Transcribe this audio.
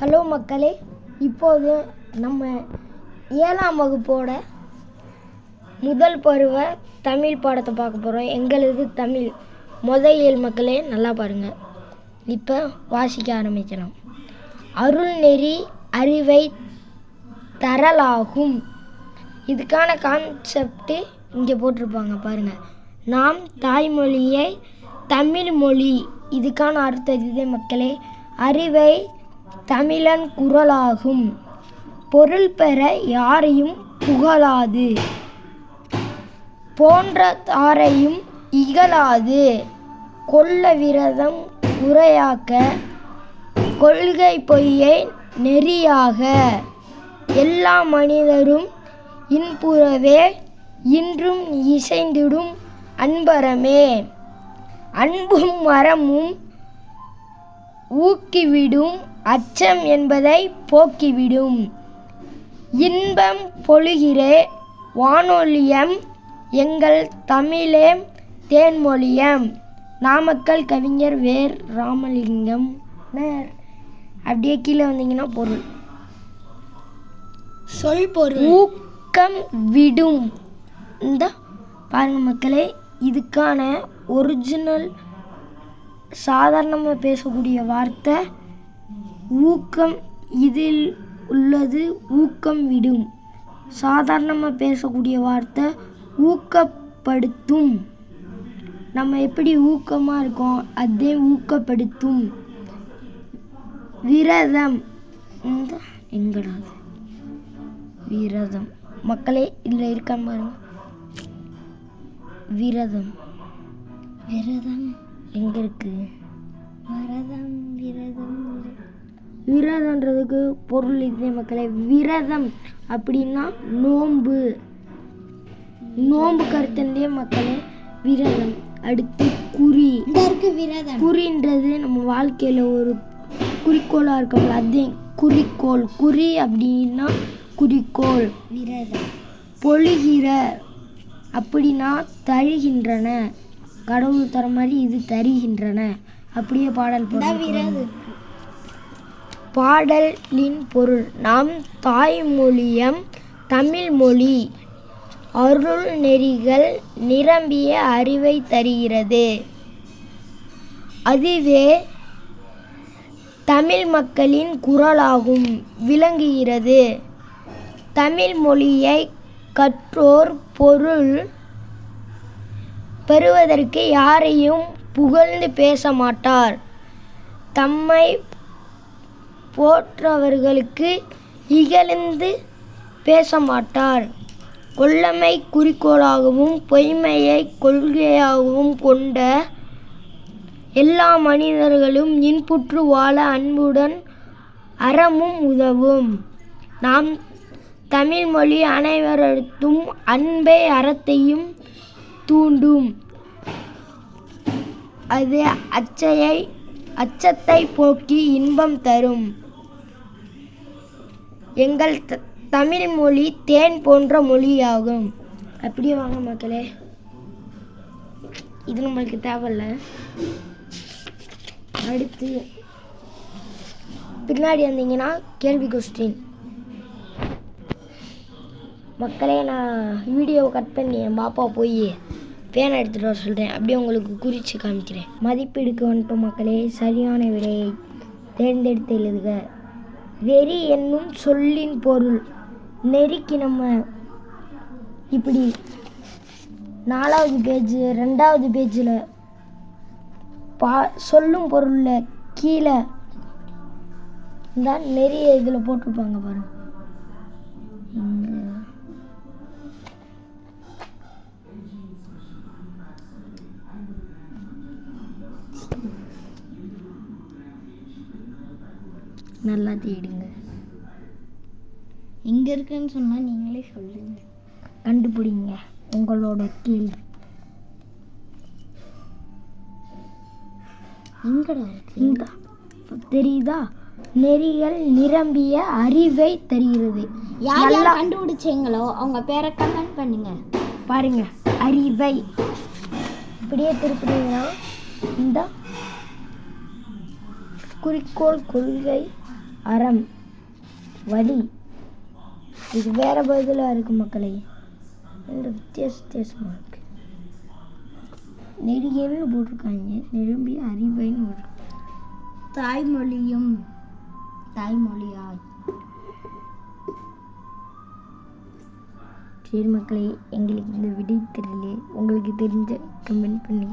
Hello மக்களே இப்போது நம்ம ஏழாம் வகுப்போட முதல் பருவ தமிழ் பாடத்தை பார்க்க போகிறோம் எங்களது தமிழ் முதல் ஏழு மக்களே நல்லா பாருங்கள் இப்போ வாசிக்க ஆரம்பிக்கலாம். அருள் நெறி அறிவை தரலாகும். இதுக்கான கான்செப்ட்டு இங்கே போட்டிருப்பாங்க பாருங்கள் நாம் தாய்மொழியை தமிழ் மொழி. இதுக்கான அர்த்தம் இதே மக்களே. அறிவை தமிழன் குரலாகும். பொருள் பெற யாரையும் புகழாது. போன்ற தாரையும் இகழாது. கொள்ள விரதம் உரையாக்க கொள்கை பொய்யை நெறியாக. எல்லா மனிதரும் இன்புறவே இன்றும் இசைந்திடும் அன்பரமே. அன்பும் மரமும் ஊக்கிவிடும் அச்சம் என்பதை போக்கிவிடும். இன்பம் பொழுகிறே வானொலியம் எங்கள் தமிழேம் தேன்மொழியம். நாமக்கல் கவிஞர் வேர் ராமலிங்கம் நேர். அப்படியே கீழே வந்தீங்கன்னா பொருள். சொல் பொருள். ஊக்கம் விடும். இந்த பாருங்க மக்களே இதுக்கான ஒரிஜினல் சாதாரணமாக பேசக்கூடிய வார்த்தை ஊக்கம் இதில் உள்ளது ஊக்கம் விடும். சாதாரணமாக பேசக்கூடிய வார்த்தை ஊக்கப்படுத்தும். நம்ம எப்படி ஊக்கமாக இருக்கோம்? அதே ஊக்கப்படுத்தும். விரதம். இந்த எங்கடா விரதம். மக்களே இதில் இருக்கான்னு பாருங்க. விரதம். விரதம் எங்கே இருக்குது விரதம் விரதம் விரதன்றதுக்கு பொருள் இதே மக்களே. விரதம் அப்படின்னா நோன்பு. நோன்பு கருத்தந்தே மக்களே விரதம். அடுத்து குறி. விரதம். குறின்றது நம்ம வாழ்க்கையில் ஒரு குறிக்கோளாக இருக்கல அதே குறிக்கோள். குறி அப்படின்னா குறிக்கோள். விரதம். பொழிகிற அப்படின்னா தருகின்றன. கடவுள் தர மாதிரி இது தருகின்றன. அப்படியே பாடல் விரதம். பாடலின் பொருள். நம் தாய்மொழியம் தமிழ் மொழி. அருள் நெறிகள் நிரம்பிய அறிவை தருகிறது. அதுவே தமிழ் மக்களின் குரலாகும் விளங்குகிறது. தமிழ் மொழியை கற்றோர் பொருள் பெறுவதற்கு யாரையும் புகழ்ந்து பேச மாட்டார். தம்மை போற்றவர்களுக்கு இகழ்ந்து பேச மாட்டார் கொல்லமை குறிக்கோளாகவும் பொய்மையை கொள்கையாகவும் கொண்ட எல்லா மனிதர்களும் இன்புற்று வாழ அன்புடன் அறமும் உதவும். நாம் தமிழ்மொழி அனைவரிடத்தும் அன்பை அறத்தையும் தூண்டும். அது அச்சையை அச்சத்தை போக்கி இன்பம் தரும். எங்கள் த- தமிழ் மொழி தேன் போன்ற மொழியாகும். அப்படியே வாங்க மக்களே. இது நம்மளுக்கு தேவையில்ல. அடுத்து பின்னாடி வந்தீங்கன்னா கேள்வி கொஸ்டின் மக்களே நான் வீடியோ கட் பண்ணி என் பாப்பா போய் பேனை எடுத்துகிட்டு வர சொல்கிறேன் அப்படியே உங்களுக்கு குறித்து காமிக்கிறேன். மதிப்பீடுக்கு வந்துட்டு மக்களே சரியான விடையை தேர்ந்தெடுத்து எழுதுக. வெறி என்னும் சொல்லின் பொருள். நெறிக்கு நம்ம இப்படி நாலாவது பேஜு ரெண்டாவது பேஜில் பா சொல்லும் பொருளில் கீழே தான் நிறைய இதில் போட்டிருப்பாங்க பாருங்க. நல்லா தேடுங்க. எங்க இருக்குன்னு சொன்னா நீங்களே சொல்லுங்க. கண்டுபிடிங்க உங்களோட கேள்வி. எங்கடா தெரியுதா? நெறிகள் நிரம்பிய அறிவை தருகிறது. யார் கண்டுபிடிச்சீங்களோ அவங்க பேரை கமெண்ட் பண்ணுங்க. பாருங்க அறிவை. இப்படியே திருப்பினீங்கன்னா இந்த. குறிக்கோள் கொள்கை. அறம் வழி இது வேற பதிலாக இருக்கு மக்களை. ரெண்டு வித்தியாச வித்தியாசமாக இருக்கு. நெடியன்னு போட்டிருக்காங்க. நிரம்பி அறிவைன்னு போட்டிருக்காங்க தாய்மொழியும் தாய்மொழியாய். சரி மக்களே எங்களுக்கு இந்த விடை தெரியல உங்களுக்கு தெரிஞ்ச கமெண்ட் பண்ணி